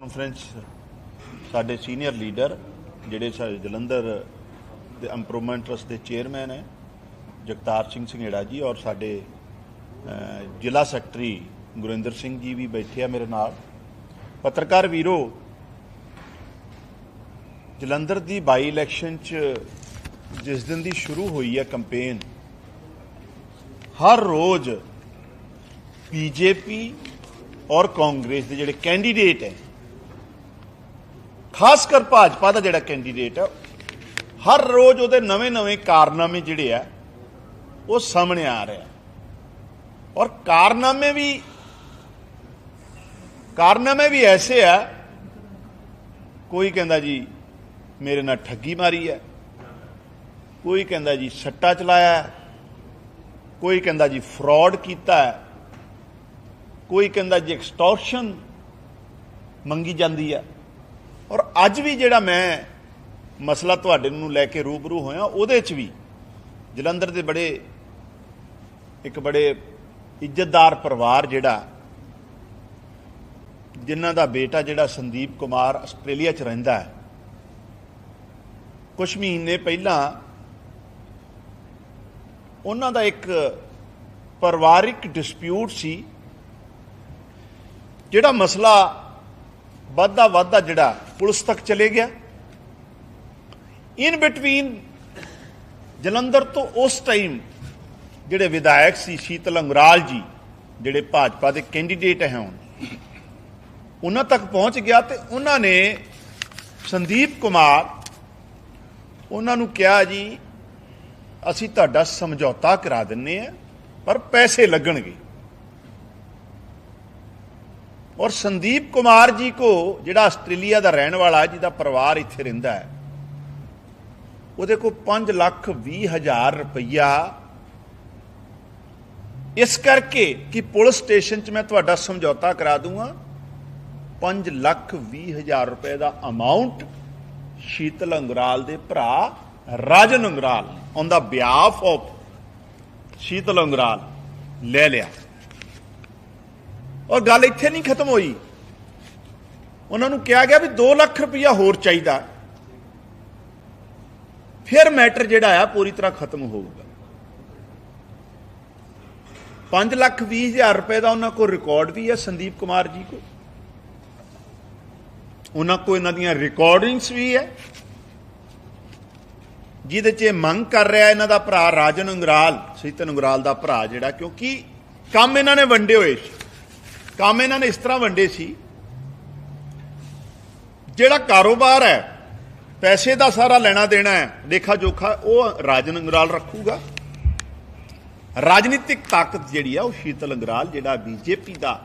Conference ਸਾਡੇ senior leader ਜਿਹੜੇ ਸਾਡੇ ਜਲੰਧਰ ਦੇ ਇੰਪਰੂਵਮੈਂਟ ਟਰਸਟ ਦੇ ਚੇਅਰਮੈਨ ਹੈ, ਜਗਤਾਰ ਸਿੰਘ ਸੰਘੇੜਾ ਜੀ ਔਰ ਸਾਡੇ ਜ਼ਿਲ੍ਹਾ ਸੈਕਟਰੀ ਗੁਰਿੰਦਰ ਸਿੰਘ ਜੀ ਵੀ ਬੈਠੇ ਆ ਮੇਰੇ ਨਾਲ। ਪੱਤਰਕਾਰ ਵੀਰੋ, ਜਲੰਧਰ ਦੀ ਬਾਈ ਇਲੈਕਸ਼ਨ ਚ ਜਿਸ ਦਿਨ ਦੀ ਸ਼ੁਰੂ ਹੋਈ ਹੈ ਕੈਂਪੇਨ ਹਰ ਰੋਜ਼ ਬੀਜੇਪੀ ਔਰ ਕਾਂਗਰਸ ਦੇ ਜਿਹੜੇ ਕੈਂਡੀਡੇਟ ਹੈ ਖਾਸ ਕਰ ਭਾਜਪਾ ਦਾ ਜਿਹੜਾ ਕੈਂਡੀਡੇਟ ਹੈ, ਹਰ ਰੋਜ਼ ਉਹਦੇ ਨਵੇਂ-ਨਵੇਂ ਕਾਰਨਾਮੇ ਜਿਹੜੇ ਆ, ਉਹ ਸਾਹਮਣੇ ਆ ਰਹੇ ਆ। ਔਰ ਕਾਰਨਾਮੇ ਵੀ ਕਾਰਨਾਮੇ ਵੀ ਐਸੇ ਆ, ਕੋਈ ਕਹਿੰਦਾ ਜੀ ਮੇਰੇ ਨਾਲ ਠੱਗੀ ਮਾਰੀ ਹੈ, ਕੋਈ ਕਹਿੰਦਾ ਜੀ ਸੱਟਾ ਚਲਾਇਆ ਕੋਈ ਕਹਿੰਦਾ ਜੀ ਫਰਾਡ ਕੀਤਾ ਹੈ, ਕੋਈ ਕਹਿੰਦਾ ਜੀ ਐਕਸਟੋਰਸ਼ਨ ਮੰਗੀ ਜਾਂਦੀ ਹੈ। ਔਰ ਅੱਜ ਵੀ ਜਿਹੜਾ ਮੈਂ ਮਸਲਾ ਤੁਹਾਡੇ ਨੂੰ ਲੈ ਕੇ ਰੂਬਰੂ ਹੋਇਆ, ਉਹਦੇ 'ਚ ਵੀ ਜਲੰਧਰ ਦੇ ਬੜੇ, ਇੱਕ ਬੜੇ ਇੱਜ਼ਤਦਾਰ ਪਰਿਵਾਰ ਜਿਹੜਾ, ਜਿਨ੍ਹਾਂ ਦਾ ਬੇਟਾ ਜਿਹੜਾ ਸੰਦੀਪ ਕੁਮਾਰ ਆਸਟ੍ਰੇਲੀਆ 'ਚ ਰਹਿੰਦਾ ਹੈ ਕੁਝ ਮਹੀਨੇ ਪਹਿਲਾਂ ਉਹਨਾਂ ਦਾ ਇੱਕ ਪਰਿਵਾਰਿਕ ਡਿਸਪਿਊਟ ਸੀ, ਜਿਹੜਾ ਮਸਲਾ ਵੱਧਦਾ ਵੱਧਦਾ ਜਿਹੜਾ ਪੁਲਿਸ ਤੱਕ ਚਲੇ ਗਿਆ। ਇਨ ਬਿਟਵੀਨ ਜਲੰਧਰ ਤੋਂ ਉਸ ਟਾਈਮ ਜਿਹੜੇ ਵਿਧਾਇਕ ਸੀ ਸ਼ੀਤਲ ਅੰਗਰਾਲ ਜੀ, ਜਿਹੜੇ ਭਾਜਪਾ ਦੇ ਕੈਂਡੀਡੇਟ ਹੈ ਹੁਣ, ਉਹਨਾਂ ਤੱਕ ਪਹੁੰਚ ਗਿਆ ਤੇ ਉਹਨਾਂ ਨੇ ਸੰਦੀਪ ਕੁਮਾਰ, ਉਹਨਾਂ ਨੂੰ ਕਿਹਾ ਜੀ, ਅਸੀਂ ਤੁਹਾਡਾ ਸਮਝੌਤਾ ਕਰਾ ਦਿੰਨੇ ਆ, ਪਰ ਪੈਸੇ ਲੱਗਣਗੇ। ਔਰ ਸੰਦੀਪ ਕੁਮਾਰ ਜੀ ਕੋ ਜਿਹੜਾ ਆਸਟ੍ਰੇਲੀਆ ਦਾ ਰਹਿਣ ਵਾਲਾ ਹੈ ਜਿਹਦਾ ਪਰਿਵਾਰ ਇੱਥੇ ਰਹਿੰਦਾ ਹੈ, ਉਹਦੇ ਕੋ 5 ਲੱਖ 20 ਹਜ਼ਾਰ ਰੁਪਈਆ। ਇਸ ਕਰਕੇ ਕਿ ਪੁਲਿਸ ਸਟੇਸ਼ਨ 'ਚ ਮੈਂ ਤੁਹਾਡਾ ਸਮਝੌਤਾ ਕਰਾ ਦੂੰਗਾ। 5 ਲੱਖ 20 ਹਜ਼ਾਰ ਰੁਪਏ ਦਾ ਅਮਾਉਂਟ ਸ਼ੀਤਲ ਅੰਗਰਾਲ ਦੇ ਭਰਾ ਰਾਜਨ ਅੰਗਰਾਲ ਔਨ ਦਾ ਬਿਹਾਫ ਆਫ ਸ਼ੀਤਲ ਅੰਗਰਾਲ, ਲੈ ਲਿਆ। ਔਰ ਗੱਲ ਇੱਥੇ ਨਹੀਂ ਖਤਮ ਹੋਈ। ਉਹਨਾਂ ਨੂੰ ਕਿਹਾ ਗਿਆ ਵੀ 2 ਲੱਖ ਰੁਪਇਆ ਹੋਰ ਚਾਹੀਦਾ। ਫਿਰ ਮੈਟਰ ਜਿਹੜਾ ਆ, ਪੂਰੀ ਤਰ੍ਹਾਂ ਖਤਮ ਹੋਊਗਾ। 5 ਲੱਖ 20 ਹਜ਼ਾਰ ਰੁਪਏ ਦਾ ਉਹਨਾਂ ਕੋਲ ਰਿਕਾਰਡ ਵੀ ਹੈ ਸੰਦੀਪ ਕੁਮਾਰ ਜੀ ਕੋਲ। ਉਹਨਾਂ ਕੋਲ ਇਹਨਾਂ ਦੀਆਂ ਰਿਕਾਰਡਿੰਗਸ ਵੀ ਹੈ ਜਿਹਦੇ 'ਚ ਇਹ ਮੰਗ ਕਰ ਰਿਹਾ ਇਹਨਾਂ ਦਾ ਭਰਾ ਰਾਜਨ ਅੰਗਰਾਲ ਸੀਤਨ ਅੰਗਰਾਲ ਦਾ ਭਰਾ ਜਿਹੜਾ, ਕਿਉਂਕਿ ਕੰਮ ਇਹਨਾਂ ਨੇ ਵੰਡੇ ਹੋਏ ਸੀ। ਕੰਮ ਇਹਨਾਂ ਨੇ ਇਸ ਤਰ੍ਹਾਂ ਵੰਡੇ ਸੀ, ਜਿਹੜਾ ਕਾਰੋਬਾਰ ਹੈ, ਪੈਸੇ ਦਾ ਸਾਰਾ ਲੈਣਾ ਦੇਣਾ ਹੈ, ਲੇਖਾ ਜੋਖਾ, ਉਹ ਰਾਜਨ ਅੰਗਰਾਲ ਰੱਖੂਗਾ। ਰਾਜਨੀਤਿਕ ਤਾਕਤ ਜਿਹੜੀ ਆ, ਉਹ ਸ਼ੀਤਲ ਅੰਗਰਾਲ, ਜਿਹੜਾ ਬੀਜੇਪੀ ਦਾ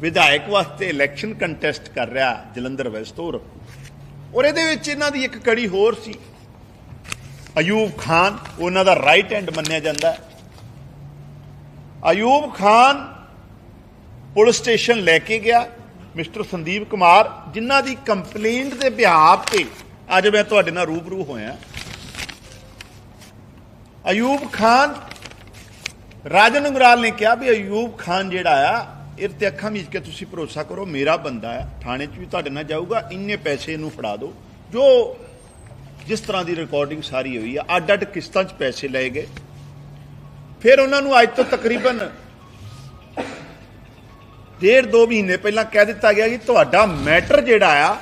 ਵਿਧਾਇਕ ਵਾਸਤੇ ਇਲੈਕਸ਼ਨ ਕੰਟੈਸਟ ਕਰ ਰਿਹਾ, ਜਲੰਧਰ ਵੈਸਟ ਉਹ ਰੱਖੂ ਔਰ ਇਹਦੇ ਵਿੱਚ ਇਹਨਾਂ ਦੀ ਇੱਕ ਕੜੀ ਹੋਰ ਸੀ। ਅਯੂਬ ਖਾਨ, ਉਹਨਾਂ ਦਾ ਰਾਈਟ ਹੈਂਡ ਮੰਨਿਆ ਜਾਂਦਾ ਹੈ। ਅਯੂਬ ਖਾਨ ਪੁਲਿਸ ਸਟੇਸ਼ਨ ਲੈ ਕੇ ਗਿਆ, ਮਿਸਟਰ ਸੰਦੀਪ ਕੁਮਾਰ, ਜਿਨ੍ਹਾਂ ਦੀ ਕੰਪਲੇਂਟ ਦੇ ਬਿਹਾਫ ਤੇ ਅੱਜ ਮੈਂ ਤੁਹਾਡੇ ਨਾਲ ਰੂਬਰੂ ਹੋਇਆ। ਅਯੂਬ ਖਾਨ, ਰਾਜਨ ਅੰਗਰਾਲ ਨੇ ਕਿਹਾ ਵੀ ਅਯੂਬ ਖਾਨ ਜਿਹੜਾ ਆ, ਇਹ ਤੇ ਅੱਖਾਂ ਮੀਚ ਕੇ ਤੁਸੀਂ ਭਰੋਸਾ ਕਰੋ, ਮੇਰਾ ਬੰਦਾ ਆ, ਥਾਣੇ 'ਚ ਵੀ ਤੁਹਾਡੇ ਨਾਲ ਜਾਊਗਾ, ਇੰਨੇ ਪੈਸੇ ਇਹਨੂੰ ਫੜਾ ਦਿਓ। ਜੋ ਜਿਸ ਤਰ੍ਹਾਂ ਦੀ ਰਿਕਾਰਡਿੰਗ ਸਾਰੀ ਹੋਈ ਆ ਅੱਡ ਅੱਡ ਕਿਸ਼ਤਾਂ 'ਚ ਪੈਸੇ ਲਏ ਗਏ। ਫਿਰ ਉਹਨਾਂ ਨੂੰ ਅੱਜ ਤੋਂ ਤਕਰੀਬਨ ਡੇਢ ਦੋ ਮਹੀਨੇ ਪਹਿਲਾਂ ਕਹਿ ਦਿੱਤਾ ਗਿਆ ਕਿ ਤੁਹਾਡਾ ਮੈਟਰ ਜਿਹੜਾ ਆ,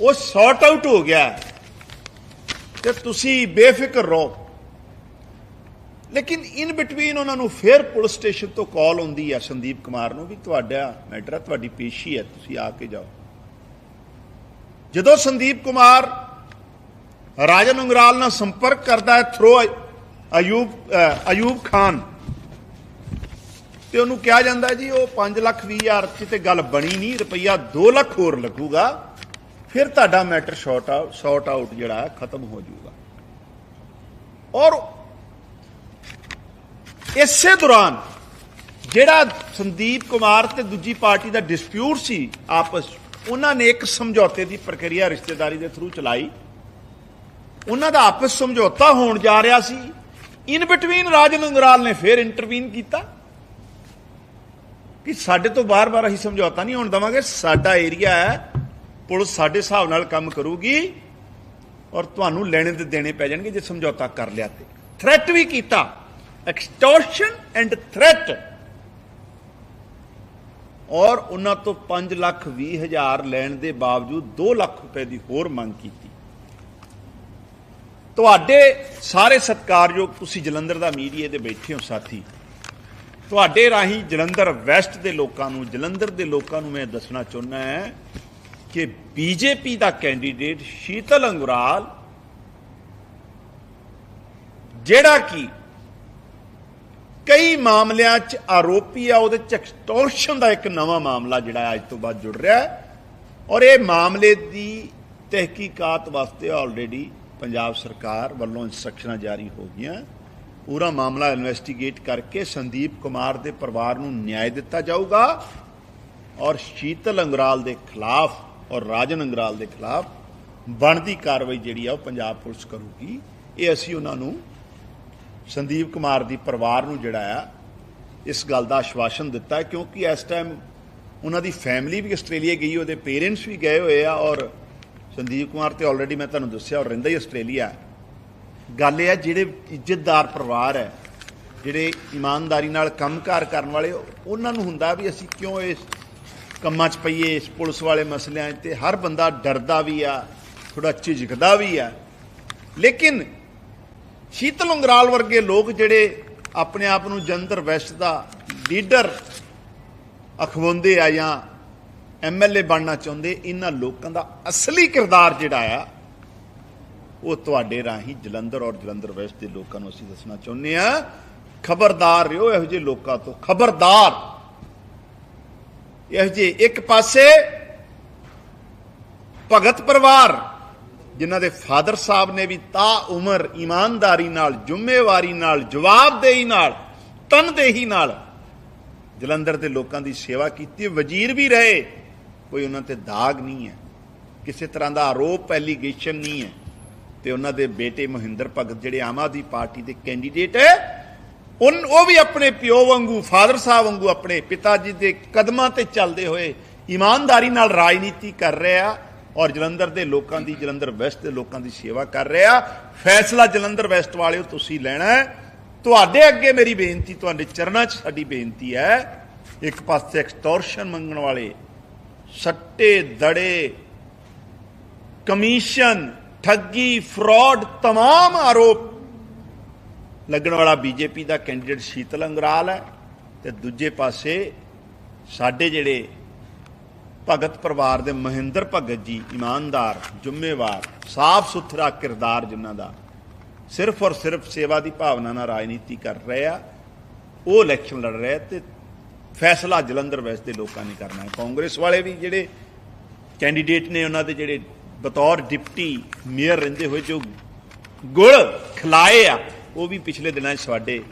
ਉਹ ਸੌਰਟ ਆਊਟ ਹੋ ਗਿਆ। ਹੈ ਤੇ ਤੁਸੀਂ ਬੇਫਿਕਰ ਰਹੋ। ਲੇਕਿਨ ਇਨ ਬਿਟਵੀਨ ਉਹਨਾਂ ਨੂੰ ਫਿਰ ਪੁਲਿਸ ਸਟੇਸ਼ਨ ਤੋਂ ਕਾਲ ਆਉਂਦੀ ਆ ਸੰਦੀਪ ਕੁਮਾਰ ਨੂੰ ਵੀ ਤੁਹਾਡਾ ਮੈਟਰ ਆ, ਤੁਹਾਡੀ ਪੇਸ਼ੀ ਹੈ ਤੁਸੀਂ ਆ ਕੇ ਜਾਓ। ਜਦੋਂ ਸੰਦੀਪ ਕੁਮਾਰ ਰਾਜਨ ਅੰਗਰਾਲ ਨਾਲ ਸੰਪਰਕ ਕਰਦਾ ਹੈ ਥਰੋ ਅਯੂਬ ਅਯੂਬ ਖਾਨ ਤੇ ਉਹਨੂੰ ਕਿਹਾ ਜਾਂਦਾ ਜੀ, ਉਹ 5 ਲੱਖ 20 ਹਜ਼ਾਰ ਚ ਤੇ ਗੱਲ ਬਣੀ ਨਹੀਂ, ਰੁਪਈਆ 2 ਲੱਖ ਹੋਰ ਲੱਗੂਗਾ, ਫਿਰ ਤੁਹਾਡਾ matter short out short out ਜਿਹੜਾ ਹੈ, ਖਤਮ ਹੋ ਜਾਊਗਾ। ਔਰ ਇਸੇ ਦੌਰਾਨ ਜਿਹੜਾ ਸੰਦੀਪ ਕੁਮਾਰ ਤੇ ਦੂਜੀ ਪਾਰਟੀ ਦਾ ਡਿਸਪਿਊਟ ਸੀ ਆਪਸ ਉਹਨਾਂ ਨੇ ਇੱਕ ਸਮਝੌਤੇ ਦੀ ਪ੍ਰਕਿਰਿਆ ਰਿਸ਼ਤੇਦਾਰੀ ਦੇ ਥਰੂ ਚਲਾਈ। ਉਹਨਾਂ ਦਾ ਆਪਸ ਸਮਝੌਤਾ ਹੋਣ ਜਾ ਰਿਹਾ ਸੀ। ਇਨ ਬਿਟਵੀਨ ਰਾਜਨ ਅੰਗਰਾਲ ਨੇ ਫਿਰ ਇੰਟਰਵੀਨ ਕੀਤਾ। ਕਿ ਸਾਡੇ ਤੋਂ ਬਾਰ-ਬਾਰ ਅਸੀਂ ਸਮਝੌਤਾ ਨਹੀਂ ਹੋਣ ਦਵਾਂਗੇ। ਸਾਡਾ ਏਰੀਆ ਹੈ, ਪੁਲਿਸ ਸਾਡੇ ਹਿਸਾਬ ਨਾਲ ਕੰਮ ਕਰੂਗੀ ਔਰ ਤੁਹਾਨੂੰ ਲੈਣੇ ਤੇ ਦੇਣੇ ਪੈ ਜਾਣਗੇ ਜੇ ਸਮਝੌਤਾ ਕਰ ਲਿਆ ਤੇ। ਥ੍ਰੈਟ ਵੀ ਕੀਤਾ। ਐਕਸਟੋਰਸ਼ਨ ਐਂਡ ਥ੍ਰੈਟ ਔਰ ਉਹਨਾਂ ਤੋਂ 5 ਲੱਖ 20 ਹਜ਼ਾਰ ਲੈਣ ਦੇ ਬਾਵਜੂਦ 2 ਲੱਖ ਰੁਪਏ ਦੀ ਹੋਰ ਮੰਗ ਕੀਤੀ। ਤੁਹਾਡੇ ਸਾਰੇ ਸਤਿਕਾਰਯੋਗ ਤੁਸੀਂ ਜਲੰਧਰ ਦਾ ਮੀਡੀਆ ਦੇ ਬੈਠੇ ਹੋ ਸਾਥੀ। ਤੁਹਾਡੇ ਰਾਹੀਂ ਜਲੰਧਰ ਵੈਸਟ ਦੇ ਲੋਕਾਂ ਨੂੰ, ਜਲੰਧਰ ਦੇ ਲੋਕਾਂ ਨੂੰ ਮੈਂ ਦੱਸਣਾ ਚਾਹੁੰਦਾ ਹੈ ਕਿ ਬੀਜੇਪੀ ਦਾ ਕੈਂਡੀਡੇਟ ਸ਼ੀਤਲ ਅੰਗੁਰਾਲ, ਜਿਹੜਾ ਕਿ ਕਈ ਮਾਮਲਿਆਂ 'ਚ ਆਰੋਪੀ ਆ, ਉਹਦੇ 'ਚ ਐਕਸਟੋਰਸ਼ਨ ਦਾ ਇੱਕ ਨਵਾਂ ਮਾਮਲਾ ਜਿਹੜਾ ਅੱਜ ਤੋਂ ਬਾਅਦ ਜੁੜ ਰਿਹਾ ਹੈ। ਔਰ ਇਹ ਮਾਮਲੇ ਦੀ ਤਹਿਕੀਕਾਤ ਵਾਸਤੇ ਆਲਰੇਡੀ ਪੰਜਾਬ ਸਰਕਾਰ ਵੱਲੋਂ ਇੰਸਟਰਕਸ਼ਨਾਂ ਜਾਰੀ ਹੋ ਗਈਆਂ। ਪੂਰਾ ਮਾਮਲਾ ਇਨਵੈਸਟੀਗੇਟ ਕਰਕੇ ਸੰਦੀਪ ਕੁਮਾਰ ਦੇ ਪਰਿਵਾਰ ਨੂੰ ਨਿਆਂ ਦਿੱਤਾ ਜਾਊਗਾ ਔਰ ਸ਼ੀਤਲ ਅੰਗਰਾਲ ਦੇ ਖਿਲਾਫ ਔਰ ਰਾਜਨ ਅੰਗਰਾਲ ਦੇ ਖਿਲਾਫ ਬਣਦੀ ਕਾਰਵਾਈ ਜਿਹੜੀ ਆ ਉਹ ਪੰਜਾਬ ਪੁਲਿਸ ਕਰੂਗੀ। ਇਹ ਅਸੀਂ ਉਹਨਾਂ ਨੂੰ ਸੰਦੀਪ ਕੁਮਾਰ ਦੀ ਪਰਿਵਾਰ ਨੂੰ ਜਿਹੜਾ ਆ, ਇਸ ਗੱਲ ਦਾ ਆਸ਼ਵਾਸਨ ਦਿੱਤਾ ਕਿਉਂਕਿ ਇਸ ਟਾਈਮ ਉਹਨਾਂ ਦੀ ਫੈਮਿਲੀ ਵੀ ਆਸਟ੍ਰੇਲੀਆ ਗਈ, ਉਹਦੇ ਪੇਰੈਂਟਸ ਵੀ ਗਏ ਹੋਏ ਆ ਔਰ ਸੰਦੀਪ ਕੁਮਾਰ ਤੇ ਆਲਰੇਡੀ ਮੈਂ ਤੁਹਾਨੂੰ ਦੱਸਿਆ ਔਰ ਰਹਿੰਦਾ ਹੀ ਆਸਟ੍ਰੇਲੀਆ। ਗੱਲ ਇਹ ਹੈ, ਜਿਹੜੇ ਇੱਜ਼ਤਦਾਰ ਪਰਿਵਾਰ ਹੈ, ਜਿਹੜੇ ਇਮਾਨਦਾਰੀ ਨਾਲ ਕੰਮਕਾਰ ਕਰਨ ਵਾਲੇ, ਉਹਨਾਂ ਨੂੰ ਹੁੰਦਾ ਵੀ ਅਸੀਂ ਕਿਉਂ ਇਸ ਕੰਮਾਂ 'ਚ ਪਈਏ, ਇਸ ਪੁਲਿਸ ਵਾਲੇ ਮਸਲਿਆਂ 'ਚ ਤੇ ਹਰ ਬੰਦਾ ਡਰਦਾ ਵੀ ਆ ਥੋੜਾ ਝਿਜਕਦਾ ਵੀ ਆ। ਲੇਕਿਨ ਸ਼ੀਤਲ ਉਂਗਰਾਲ ਵਰਗੇ ਲੋਕ ਜਿਹੜੇ ਆਪਣੇ ਆਪ ਨੂੰ ਜੰਤਰ ਵੈਸਟ ਦਾ ਲੀਡਰ ਅਖਵਾਉਂਦੇ ਆ ਜਾਂ ਐਮਐਲਏ ਬਣਨਾ ਚਾਹੁੰਦੇ, ਇਹਨਾਂ ਲੋਕਾਂ ਦਾ ਅਸਲੀ ਕਿਰਦਾਰ ਜਿਹੜਾ ਆ ਉਹ ਤੁਹਾਡੇ ਰਾਹੀਂ ਜਲੰਧਰ ਔਰ ਜਲੰਧਰ ਵੈਸਟ ਦੇ ਲੋਕਾਂ ਨੂੰ ਅਸੀਂ ਦੱਸਣਾ ਚਾਹੁੰਦੇ ਆ ਖਬਰਦਾਰ ਰਿਓ, ਇਹੋ ਜਿਹੇ ਲੋਕਾਂ ਤੋਂ, ਖਬਰਦਾਰ। ਇਹੋ ਜਿਹੇ ਇੱਕ ਪਾਸੇ ਭਗਤ ਪਰਿਵਾਰ, ਜਿਨ੍ਹਾਂ ਦੇ ਫਾਦਰ ਸਾਹਿਬ ਨੇ ਵੀ ਤਾ ਉਮਰ ਇਮਾਨਦਾਰੀ ਨਾਲ, ਜ਼ਿੰਮੇਵਾਰੀ ਨਾਲ, ਜਵਾਬਦੇਹੀ ਨਾਲ, ਤਨਦੇਹੀ ਨਾਲ ਜਲੰਧਰ ਦੇ ਲੋਕਾਂ ਦੀ ਸੇਵਾ ਕੀਤੀ ਵਜ਼ੀਰ ਵੀ ਰਹੇ, ਕੋਈ ਉਹਨਾਂ ਤੇ ਦਾਗ ਨਹੀਂ ਹੈ। ਕਿਸੇ ਤਰ੍ਹਾਂ ਦਾ ਆਰੋਪ ਐਲੀਗੇਸ਼ਨ ਨਹੀਂ ਹੈ। ਤੇ ਉਹਨਾਂ ਦੇ ਬੇਟੇ ਮਹਿੰਦਰ ਭਗਤ ਜਿਹੜੇ ਆਮ ਆਦਮੀ ਪਾਰਟੀ ਦੇ ਕੈਂਡੀਡੇਟ ਹੈ, ਉਨ ਉਹ ਵੀ ਆਪਣੇ ਪਿਓ ਵਾਂਗੂ, ਫਾਦਰ ਸਾਹਿਬ ਵਾਂਗੂ ਆਪਣੇ ਪਿਤਾ ਜੀ ਦੇ ਕਦਮਾਂ ਤੇ ਚੱਲਦੇ ਹੋਏ ਇਮਾਨਦਾਰੀ ਨਾਲ ਰਾਜਨੀਤੀ ਕਰ ਰਹੇ ਆ ਔਰ ਜਲੰਧਰ ਦੇ ਲੋਕਾਂ ਦੀ, ਜਲੰਧਰ ਵੈਸਟ ਦੇ ਲੋਕਾਂ ਦੀ ਸੇਵਾ ਕਰ ਰਿਹਾ। ਫੈਸਲਾ ਜਲੰਧਰ ਵੈਸਟ ਵਾਲਿਓ, ਤੁਸੀਂ ਲੈਣਾ ਹੈ। ਤੁਹਾਡੇ ਅੱਗੇ ਮੇਰੀ ਬੇਨਤੀ, ਤੁਹਾਡੇ ਚਰਨਾਂ 'ਚ ਸਾਡੀ ਬੇਨਤੀ ਹੈ, ਇੱਕ ਪਾਸੇ ਐਕਸਟੋਰਸ਼ਨ ਮੰਗਣ ਵਾਲੇ ਸੱਟੇ ਦੜੇ ਕਮਿਸ਼ਨ ਠੱਗੀ ਫਰਾਡ तमाम ਆਰੋਪ ਲੱਗਣ ਵਾਲਾ ਬੀਜੇਪੀ ਦਾ ਕੈਂਡੀਡੇਟ ਸ਼ੀਤਲ ਅੰਗਰਾਲ ਹੈ ਤੇ ਦੂਜੇ ਪਾਸੇ ਸਾਡੇ ਜਿਹੜੇ ਭਗਤ ਪਰਿਵਾਰ ਦੇ ਮਹਿੰਦਰ ਭਗਤ ਜੀ ਇਮਾਨਦਾਰ ਜ਼ਿੰਮੇਵਾਰ ਸਾਫ਼ ਸੁਥਰਾ ਕਿਰਦਾਰ ਜਿਨ੍ਹਾਂ ਦਾ ਸਿਰਫ ਔਰ ਸਿਰਫ ਸੇਵਾ ਦੀ ਭਾਵਨਾ ਨਾਲ ਰਾਜਨੀਤੀ ਕਰ ਰਹੇ ਆ ਉਹ ਇਲੈਕਸ਼ਨ ਲੜ ਰਹੇ ਆ ਤੇ ਫੈਸਲਾ ਜਲੰਧਰ ਵੈਸਟ ਦੇ ਲੋਕਾਂ ਨੇ ਕਰਨਾ ਹੈ ਕਾਂਗਰਸ ਵਾਲੇ ਵੀ ਜਿਹੜੇ ਕੈਂਡੀਡੇਟ ਨੇ ਉਹਨਾਂ ਦੇ ਜਿਹੜੇ ਬਤੌਰ ਡਿਪਟੀ ਮੇਅਰ ਰਹਿੰਦੇ ਹੋਏ ਜੋ ਗੁੜ ਖਿਲਾਏ ਆ, ਉਹ ਵੀ ਪਿਛਲੇ ਦਿਨਾਂ 'ਚ ਸਾਡੇ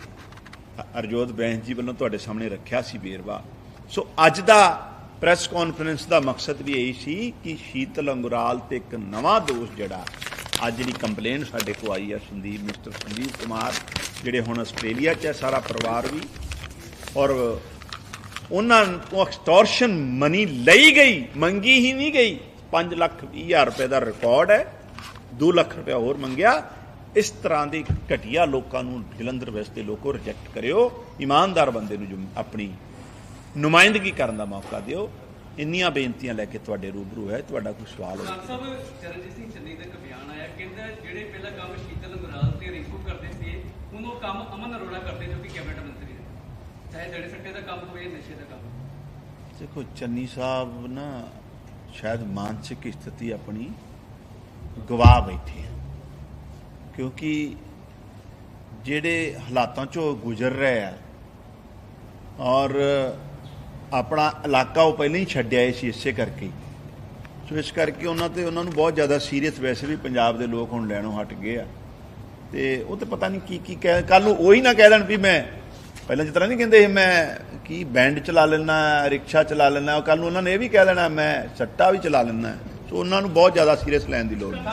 ਅਰਜੋਤ ਬੈਂਸ ਜੀ ਵੱਲੋਂ ਤੁਹਾਡੇ ਸਾਹਮਣੇ ਰੱਖਿਆ ਸੀ ਬੇਰਵਾ ਸੋ ਅੱਜ ਦਾ ਪ੍ਰੈਸ ਕਾਨਫਰੰਸ ਦਾ ਮਕਸਦ ਵੀ ਇਹੀ ਸੀ ਕਿ ਸ਼ੀਤਲ ਅੰਗੁਰਾਲ ਤੇ ਇੱਕ ਨਵਾਂ ਦੋਸ਼ ਜਿਹੜਾ, ਅੱਜ ਜਿਹੜੀ ਕੰਪਲੇਨ ਸਾਡੇ ਕੋਲ ਆਈ ਆ ਸੰਦੀਪ, ਮਿਸਟਰ ਸੰਦੀਪ ਕੁਮਾਰ, ਜਿਹੜੇ ਹੁਣ ਆਸਟ੍ਰੇਲੀਆ 'ਚ ਹੈ ਸਾਰਾ ਪਰਿਵਾਰ ਵੀ। ਔਰ ਉਹਨਾਂ ਤੋਂ ਐਕਸਟੋਰਸ਼ਨ ਮਨੀ ਲਈ ਗਈ, ਮੰਗੀ ਹੀ ਨਹੀਂ ਗਈ। 5 ਲੱਖ 20 ਹਜ਼ਾਰ ਰੁਪਏ ਦਾ ਰਿਕਾਰਡ ਹੈ 2 ਲੱਖ ਰੁਪਏ ਹੋਰ ਮੰਗਿਆ। ਇਸ ਤਰ੍ਹਾਂ ਦੇ ਘਟੀਆ ਲੋਕਾਂ ਨੂੰ ਜਲੰਧਰ ਵੈਸਟ ਦੇ ਲੋਕੋ ਰਿਜੈਕਟ ਕਰਿਓ। ਇਮਾਨਦਾਰ ਬੰਦੇ ਨੂੰ ਆਪਣੀ ਨੁਮਾਇੰਦਗੀ ਕਰਨ ਦਾ ਮੌਕਾ ਦਿਓ। ਇੰਨੀਆਂ ਬੇਨਤੀਆਂ ਲੈ ਕੇ ਤੁਹਾਡੇ ਰੂਬਰੂ ਹੈ ਤੁਹਾਡਾ ਕੋਈ ਸਵਾਲ ਹੋਵੇ ਸਾਹਿਬ ਚਰਨਜੀਤ ਸਿੰਘ ਚੰਨੀ ਦਾ ਇੱਕ ਬਿਆਨ ਆਇਆ ਕਹਿੰਦਾ ਜਿਹੜੇ ਪਹਿਲਾਂ ਕੰਮ ਸ਼ੀਤਲ ਗੁਰਾਲ ਤੇ ਰਿੰਕੂ ਕਰਦੇ ਸੀ ਹੁਣ ਉਹ ਕੰਮ ਅਮਨ ਅਰੋੜਾ ਕਰਦੇ ਜੋ ਕਿ ਕੈਬਨਿਟ ਮੰਤਰੀ ਨੇ। ਚਾਹੇ ਜੜੇ ਸੱਟੇ ਦਾ ਕੰਮ ਹੋਵੇ ਨਸ਼ੇ ਦਾ ਕੰਮ ਦੇਖੋ ਚੰਨੀ ਸਾਹਿਬ ਨਾ ਸ਼ਾਇਦ ਮਾਨਸਿਕ ਸਥਿਤੀ ਆਪਣੀ ਗਵਾ ਬੈਠੇ ਆ। ਕਿਉਂਕਿ ਜਿਹੜੇ ਹਾਲਾਤਾਂ ਚੋਂ ਗੁਜ਼ਰ ਰਹੇ ਆ ਔਰ ਆਪਣਾ ਇਲਾਕਾ ਉਹ ਪਹਿਲਾਂ ਹੀ ਛੱਡਿਆ ਸੀ ਇਸੇ ਕਰਕੇ। ਸੋ ਇਸ ਕਰਕੇ ਉਹਨਾਂ ਤੇ ਉਹਨਾਂ ਨੂੰ ਬਹੁਤ ਜ਼ਿਆਦਾ ਸੀਰੀਅਸ ਵੈਸੇ ਵੀ ਪੰਜਾਬ ਦੇ ਲੋਕ ਹੁਣ ਲੈਣੋਂ ਹਟ ਗਏ ਆ। ਤੇ ਉਹ ਤੇ ਪਤਾ ਨਹੀਂ ਕੀ ਕੀ ਕਹਿ ਕੱਲ ਨੂੰ ਉਹੀ ਨਾ ਕਹਿ ਦੇਣ ਵੀ ਮੈਂ ਪਹਿਲਾਂ ਜਿਸ ਤਰ੍ਹਾਂ ਨਹੀਂ ਕਹਿੰਦੇ ਸੀ, ਮੈਂ ਕੀ ਬੈਂਡ ਚਲਾ ਲੈਣਾ ਰਿਕਸ਼ਾ ਚਲਾ ਲੈਣਾ ਕੱਲ ਨੂੰ ਉਹਨਾਂ ਨੇ ਇਹ ਵੀ ਕਹਿ ਦੇਣਾ ਮੈਂ ਸੱਟਾ ਵੀ ਚਲਾ ਲੈਣਾ ਸੋ ਉਹਨਾਂ ਨੂੰ ਬਹੁਤ ਜ਼ਿਆਦਾ ਸੀਰੀਅਸ ਲੈਣ ਦੀ ਲੋੜ ਨਹੀਂ।